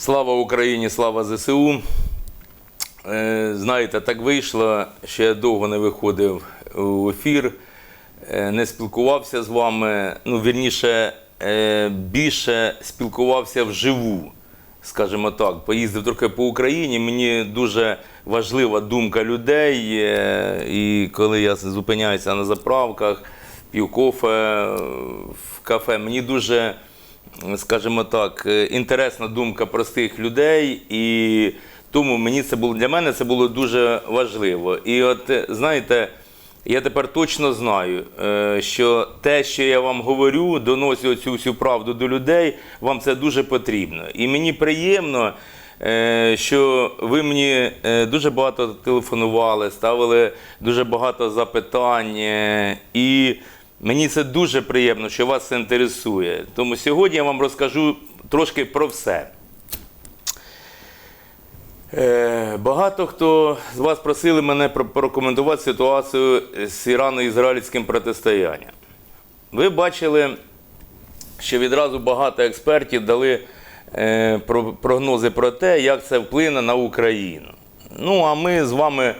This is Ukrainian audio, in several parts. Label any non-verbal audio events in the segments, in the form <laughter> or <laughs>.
Слава Україні, слава ЗСУ. Е, Знаєте, так вийшло, що я довго не виходив у ефір, е, не спілкувався з вами. Ну, вірніше, е, більше спілкувався вживу, скажімо так. Поїздив трохи по Україні. Мені дуже важлива думка людей. І коли я зупиняюся на заправках, п'ю кофе в кафе, мені дуже скажімо так, е, інтересна думка простих людей, і тому мені це було для мене це було дуже важливо. І от е, знаєте, я тепер точно знаю, е, що те, що я вам говорю, доносю цю всю правду до людей, вам це дуже потрібно. І мені приємно. Що ви мені дуже багато телефонували, ставили дуже багато запитань, і Мені це дуже приємно, що вас це інтересує. Тому сьогодні я вам розкажу трошки про все. Е, Багато хто з вас просили мене про- прокоментувати ситуацію з ірано-ізраїльським протистоянням. Ви бачили, що відразу багато експертів дали е, прогнози про те, як це вплине на Україну. Ну, а ми з вами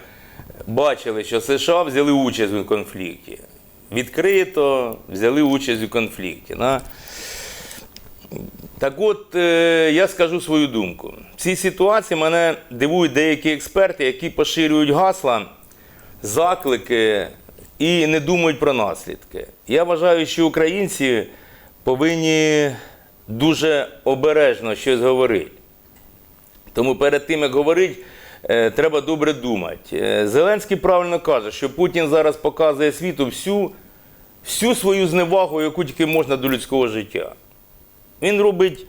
бачили, що США взяли участь у конфлікті. Відкрито взяли участь у конфлікті. Да? Так от, е, я скажу свою думку. В цій ситуації мене дивують деякі експерти, які поширюють гасла, заклики і не думають про наслідки. Я вважаю, що українці повинні дуже обережно щось говорити. Тому перед тим, як говорити, е, треба добре думати. Е, Зеленський правильно каже, що Путін зараз показує світу всю, всю свою зневагу, яку тільки можна до людського життя. Він робить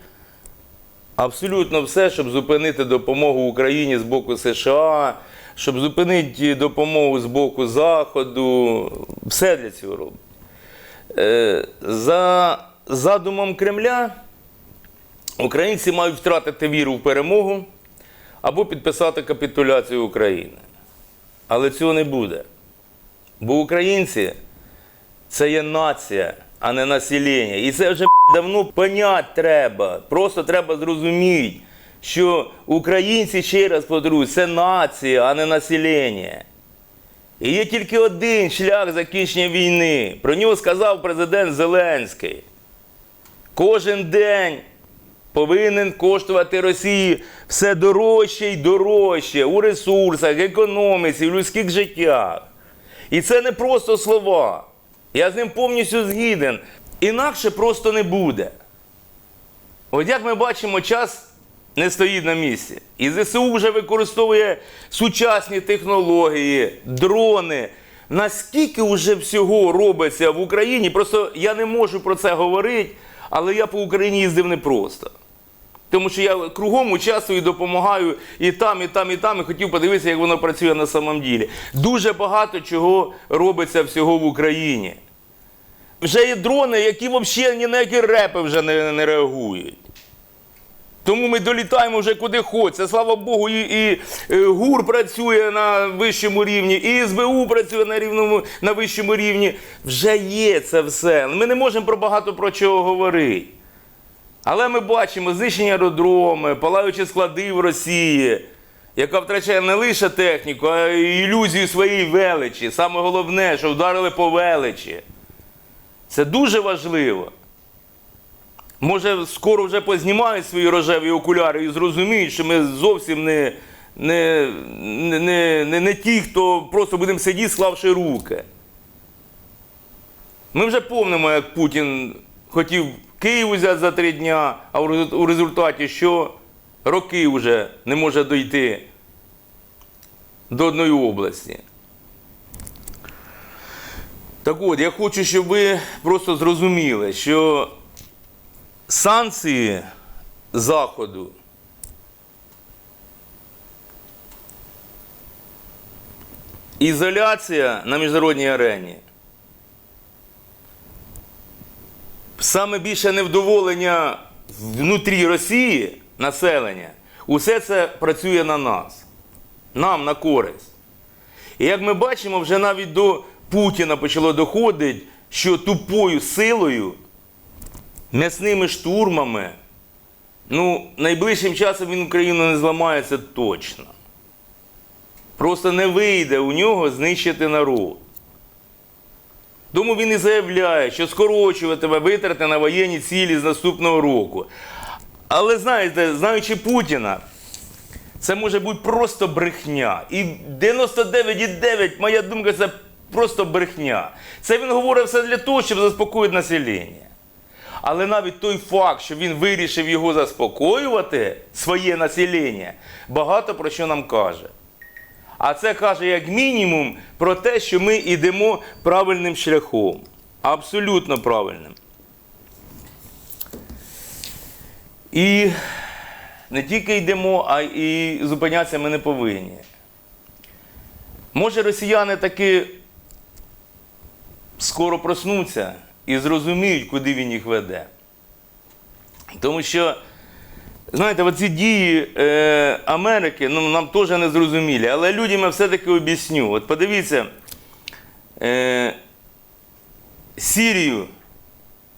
абсолютно все, щоб зупинити допомогу Україні з боку США, щоб зупинити допомогу з боку Заходу. Все для цього робить. Е, За задумом Кремля, українці мають втратити віру в перемогу або підписати капітуляцію України. Але цього не буде. Бо українці це є нація, а не населення. І це вже давно понять треба. Просто треба зрозуміти, що українці, ще раз повторюю, це нація, а не населення. І є тільки один шлях закінчення війни. Про нього сказав президент Зеленський. Кожен день повинен коштувати Росії все дорожче і дорожче у ресурсах, економіці, в людських життях. І це не просто слова. Я з ним повністю згіден. Інакше просто не буде. От як ми бачимо, час не стоїть на місці. І ЗСУ вже використовує сучасні технології, дрони. Наскільки вже всього робиться в Україні? Просто я не можу про це говорити, але я по Україні їздив непросто. Тому що я кругом участвую допомагаю і там, і там, і там, і хотів подивитися, як воно працює на самом ділі. Дуже багато чого робиться всього в Україні. Вже є дрони, які взагалі ні на які репи вже не, не реагують. Тому ми долітаємо вже куди хочеться. Слава Богу, і, і, е, ГУР працює на вищому рівні, і СБУ працює на рівному, на вищому рівні. Вже є це все. Ми не можемо про багато про чого говорити. Але ми бачимо знищення аеродроми, палаючі склади в Росії, яка втрачає не лише техніку, а й ілюзію своєї величі. Саме головне, що вдарили по величі. Це дуже важливо. Може, скоро вже познімають свої рожеві окуляри і зрозуміють, що ми зовсім не, не, не, не, не, не ті, хто просто будемо сидіти, склавши руки. Ми вже помнимо, як Путін хотів Київ взяти за три дня, а у результаті що роки вже не може дойти до одної області. Так от, я хочу, щоб ви просто зрозуміли, що санкції Заходу ізоляція на міжнародній арені. Саме більше невдоволення внутрі Росії населення, усе це працює на нас, нам на користь. І як ми бачимо, вже навіть до Путіна почало доходити, що тупою силою, м'ясними штурмами ну, найближчим часом він Україну не зламається точно. Просто не вийде у нього знищити народ. Тому він і заявляє, що скорочуватиме витрати на воєнні цілі з наступного року. Але знаєте, знаючи Путіна, це може бути просто брехня. І 99,9, моя думка, це просто брехня. Це він говорить все для того, щоб заспокоїти населення. Але навіть той факт, що він вирішив його заспокоювати, своє населення, багато про що нам каже. А це каже як мінімум про те, що ми йдемо правильним шляхом. Абсолютно правильним. І не тільки йдемо, а і зупинятися ми не повинні. Може, росіяни таки скоро проснуться і зрозуміють, куди він їх веде. Тому що, знаєте, оці дії е, Америки ну, нам теж не зрозумілі, але людям я все-таки об'ясню. От подивіться, е, Сірію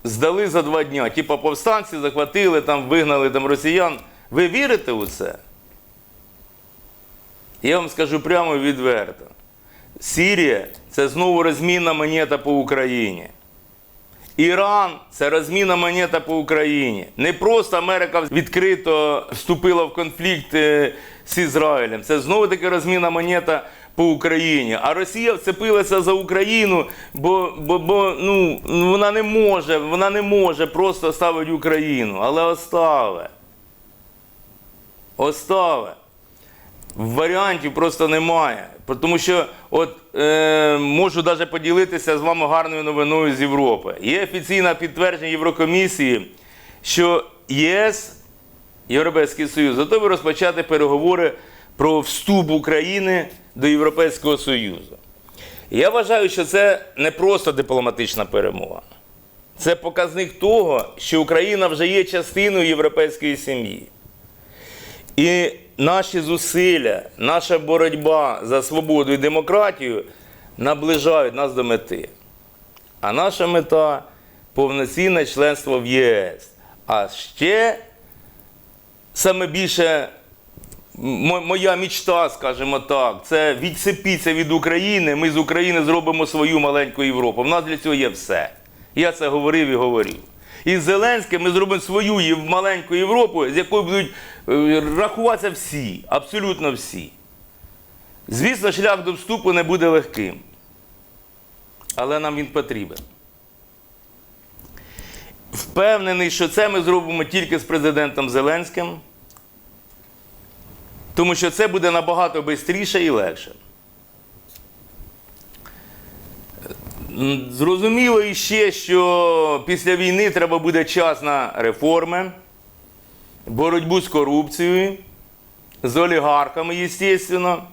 здали за два дня. Типа повстанці захватили, там, вигнали там, росіян. Ви вірите у це? Я вам скажу прямо відверто. Сірія це знову розмінна монета по Україні. Іран це розмінна монета по Україні. Не просто Америка відкрито вступила в конфлікт з Ізраїлем. Це знову таки розмінна монета по Україні. А Росія вцепилася за Україну, бо, бо, бо ну, вона не може, вона не може просто ставити Україну, але оставе. Оставе. Варіантів просто немає. Тому що от е, можу навіть поділитися з вами гарною новиною з Європи. Є офіційне підтвердження Єврокомісії, що ЄС, Європейський Союз, готові розпочати переговори про вступ України до Європейського Союзу. Я вважаю, що це не просто дипломатична перемога. Це показник того, що Україна вже є частиною європейської сім'ї. І наші зусилля, наша боротьба за свободу і демократію наближають нас до мети. А наша мета повноцінне членство в ЄС. А ще саме більше моя мічта, скажімо так, це відсипіться від України. Ми з України зробимо свою маленьку Європу. В нас для цього є все. Я це говорив і говорив. І з Зеленським ми зробимо свою маленьку Європу, з якою будуть е, рахуватися всі, абсолютно всі. Звісно, шлях до вступу не буде легким. Але нам він потрібен. Впевнений, що це ми зробимо тільки з президентом Зеленським, тому що це буде набагато швидше і легше. Зрозуміло іще, що після війни треба буде час на реформи, боротьбу з корупцією, з олігархами, звісно.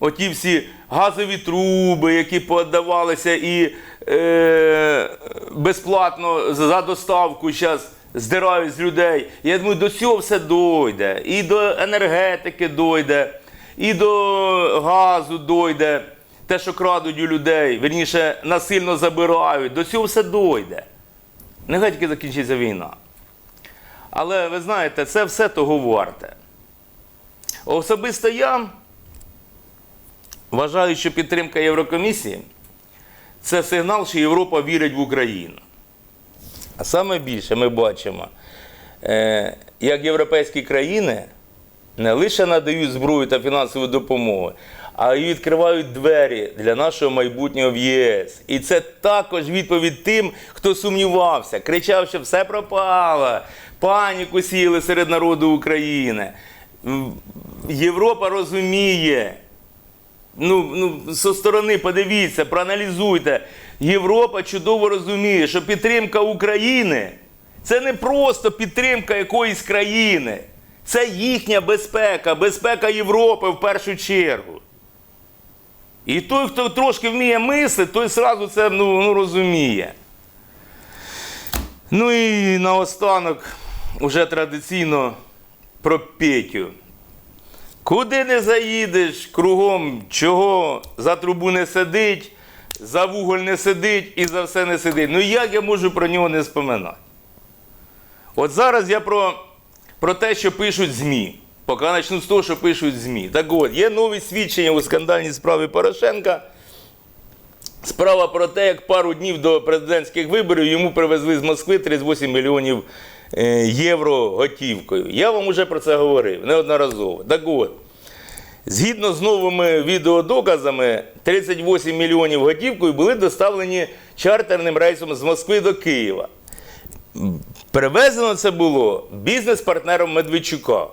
Оті всі газові труби, які подавалися і е, безплатно за доставку зараз здирають з людей. Я думаю, до цього все дойде. І до енергетики дойде, і до газу дойде. Те, що крадуть у людей, верніше насильно забирають, до цього все дойде. Нехай тільки закінчиться війна. Але ви знаєте, це все того варте. Особисто я вважаю, що підтримка Єврокомісії це сигнал, що Європа вірить в Україну. А саме більше ми бачимо, е, як європейські країни не лише надають зброю та фінансову допомогу, а й відкривають двері для нашого майбутнього в ЄС. І це також відповідь тим, хто сумнівався, кричав, що все пропало, паніку сіяли серед народу України. Європа розуміє. Ну, ну, со сторони подивіться, проаналізуйте. Європа чудово розуміє, що підтримка України це не просто підтримка якоїсь країни. Це їхня безпека, безпека Європи в першу чергу. І той, хто трошки вміє мислити, той сразу це ну, ну, розуміє. Ну і наостанок, уже традиційно про Петю. Куди не заїдеш, кругом чого за трубу не сидить, за вуголь не сидить і за все не сидить. Ну як я можу про нього не споминати? От зараз я про про те, що пишуть ЗМІ. Поки почну з того, що пишуть ЗМІ. Так от, є нові свідчення у скандальній справі Порошенка. Справа про те, як пару днів до президентських виборів йому привезли з Москви 38 мільйонів е, євро готівкою. Я вам уже про це говорив неодноразово. Так от, згідно з новими відеодоказами, 38 мільйонів готівкою були доставлені чартерним рейсом з Москви до Києва. Перевезено це було бізнес-партнером Медведчука.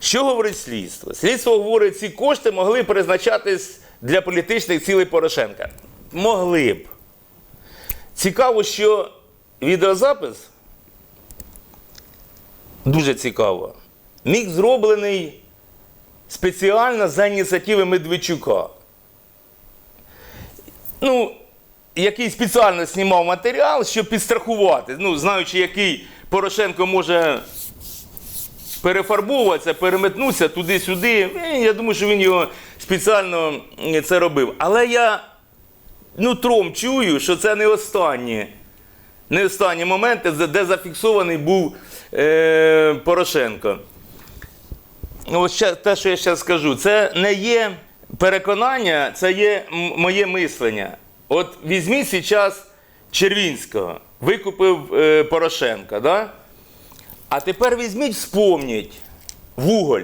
Що говорить слідство? Слідство говорить, ці кошти могли призначатись для політичних цілей Порошенка. Могли б. Цікаво, що відеозапис дуже цікаво. Міг зроблений спеціально за ініціативи Медведчука. Ну, який спеціально знімав матеріал, щоб підстрахувати. Ну, знаючи, який Порошенко може перефарбовуватися, переметнутися туди-сюди. Е, Я думаю, що він його спеціально це робив. Але я нутром чую, що це не останні, не останні моменти, де- зафіксований був е, Порошенко. Ну, Ось те, що я зараз скажу, це не є переконання, це є моє мислення. От візьміть зараз Червінського, викупив е, Порошенка, да? А тепер візьміть, вспомніть вуголь.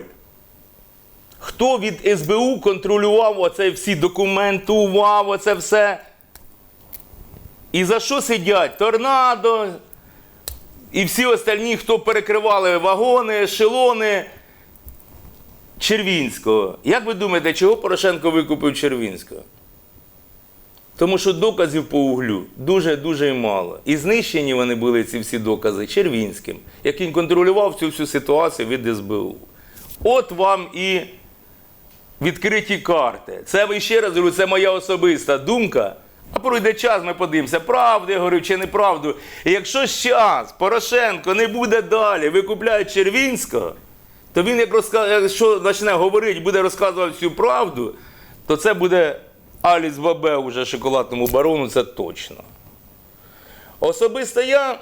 Хто від СБУ контролював оце всі документував оце все? І за що сидять? Торнадо і всі остальні, хто перекривали вагони, ешелони. Червінського. Як ви думаєте, чого Порошенко викупив Червінського? Тому що доказів по углю дуже-дуже мало. І знищені вони були ці всі докази Червінським, який контролював цю всю ситуацію від СБУ. От вам і відкриті карти. Це ви ще раз говорю, це моя особиста думка. А пройде час, ми подивимося, правду я говорю чи неправду. І якщо час Порошенко не буде далі, викупляє Червінського, то він, як розка... якщо почне говорити, буде розказувати всю правду, то це буде Аліс Бабе уже шоколадному барону, це точно. Особисто я,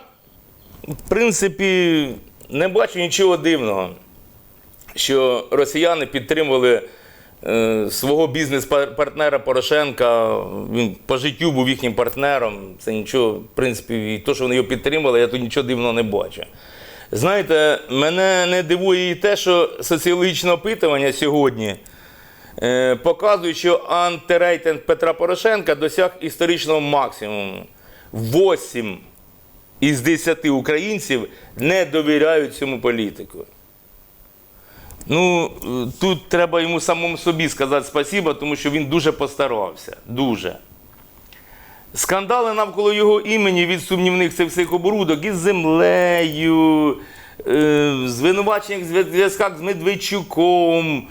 в принципі, не бачу нічого дивного, що росіяни підтримували е, свого бізнес-партнера Порошенка. Він по життю був їхнім партнером. Це нічого, в принципі, і то, що вони його підтримали, я тут нічого дивного не бачу. Знаєте, мене не дивує і те, що соціологічне опитування сьогодні е, показує, що антирейтинг Петра Порошенка досяг історичного максимуму. 8 із 10 українців не довіряють цьому політику. Ну, е, тут треба йому самому собі сказати спасіба, тому що він дуже постарався. Дуже. Скандали навколо його імені від сумнівних цих всіх оборудок із землею, е, звинувачення в зв'язках з Медведчуком,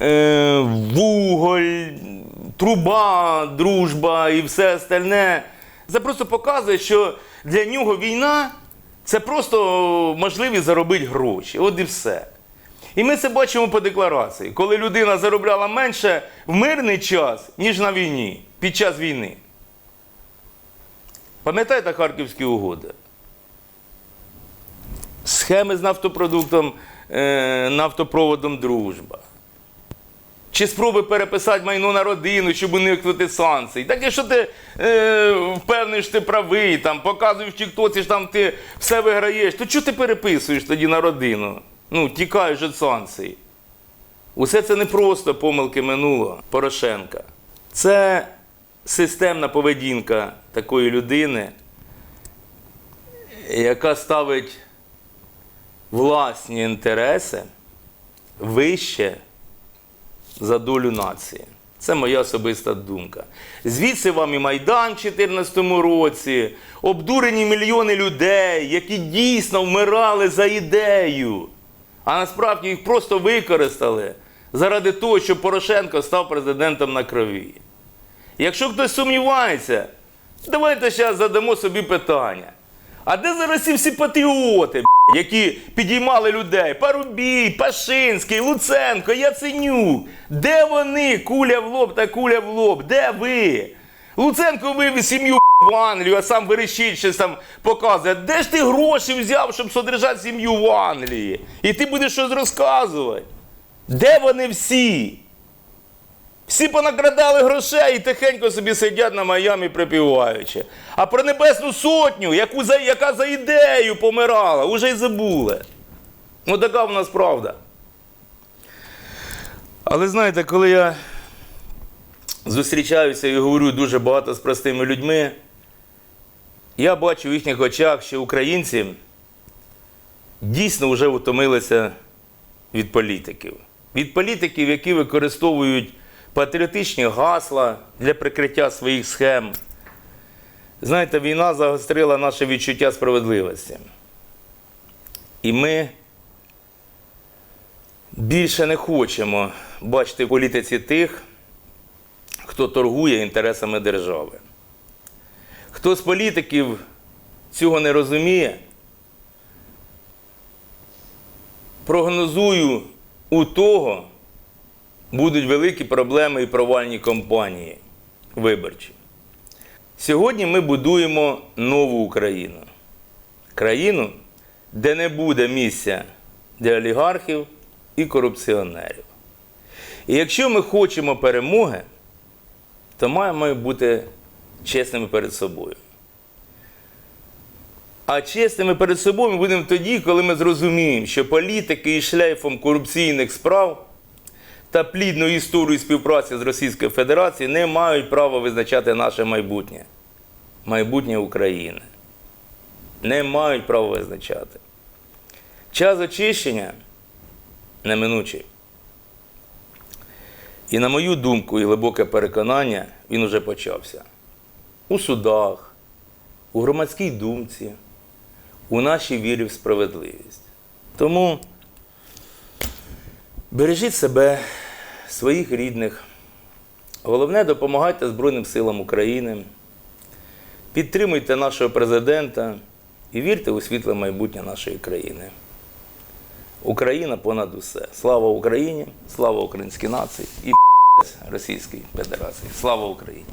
е, вуголь, труба, дружба і все остальне. Це просто показує, що для нього війна це просто можливість заробити гроші. От і все. І ми це бачимо по декларації, коли людина заробляла менше в мирний час, ніж на війні, під час війни. Пам'ятаєте Харківські угоди? Схеми з нафтопродуктом, е, нафтопроводом дружба. Чи спроби переписати майно на родину, щоб уникнути санкцій. Так якщо ти е, впевнений, що ти правий, там, показуєш в Тіктоці, що там ти все виграєш, то чого ти переписуєш тоді на родину? Ну, тікаєш від санкцій. Усе це не просто помилки минулого Порошенка. Це системна поведінка такої людини, яка ставить власні інтереси вище за долю нації. Це моя особиста думка. Звідси вам і Майдан в 2014 році, обдурені мільйони людей, які дійсно вмирали за ідею, а насправді їх просто використали заради того, щоб Порошенко став президентом на крові. Якщо хтось сумнівається, давайте зараз задамо собі питання. А де зараз ці всі патріоти, які підіймали людей? Парубій, Пашинський, Луценко, Яценюк. Де вони? Куля в лоб та куля в лоб. Де ви? Луценко вивіз сім'ю в Англію, а сам верещить, щось там показує. Де ж ти гроші взяв, щоб содержати сім'ю в Англії? І ти будеш щось розказувати. Де вони всі? Всі понакрадали грошей і тихенько собі сидять на Майамі припіваючи. А про Небесну Сотню, яку за, яка за ідею помирала, уже й забули. Ну така в нас правда. Але знаєте, коли я зустрічаюся і говорю дуже багато з простими людьми, я бачу в їхніх очах, що українці дійсно вже втомилися від політиків. Від політиків, які використовують патріотичні гасла для прикриття своїх схем. Знаєте, війна загострила наше відчуття справедливості. І ми більше не хочемо бачити в політиці тих, хто торгує інтересами держави. Хто з політиків цього не розуміє, прогнозую у того будуть великі проблеми і провальні кампанії виборчі. Сьогодні ми будуємо нову Україну. Країну, де не буде місця для олігархів і корупціонерів. І якщо ми хочемо перемоги, то маємо бути чесними перед собою. А чесними перед собою ми будемо тоді, коли ми зрозуміємо, що політики із шлейфом корупційних справ та плідною історією співпраці з Російською Федерацією не мають права визначати наше майбутнє. Майбутнє України. Не мають права визначати. Час очищення неминучий. І на мою думку і глибоке переконання, він уже почався. У судах, у громадській думці, у нашій вірі в справедливість. Тому бережіть себе, своїх рідних. Головне, допомагайте Збройним силам України, підтримуйте нашого президента і вірте у світле майбутнє нашої країни. Україна понад усе. Слава Україні, слава українській нації і <laughs> Російській Федерації. Слава Україні!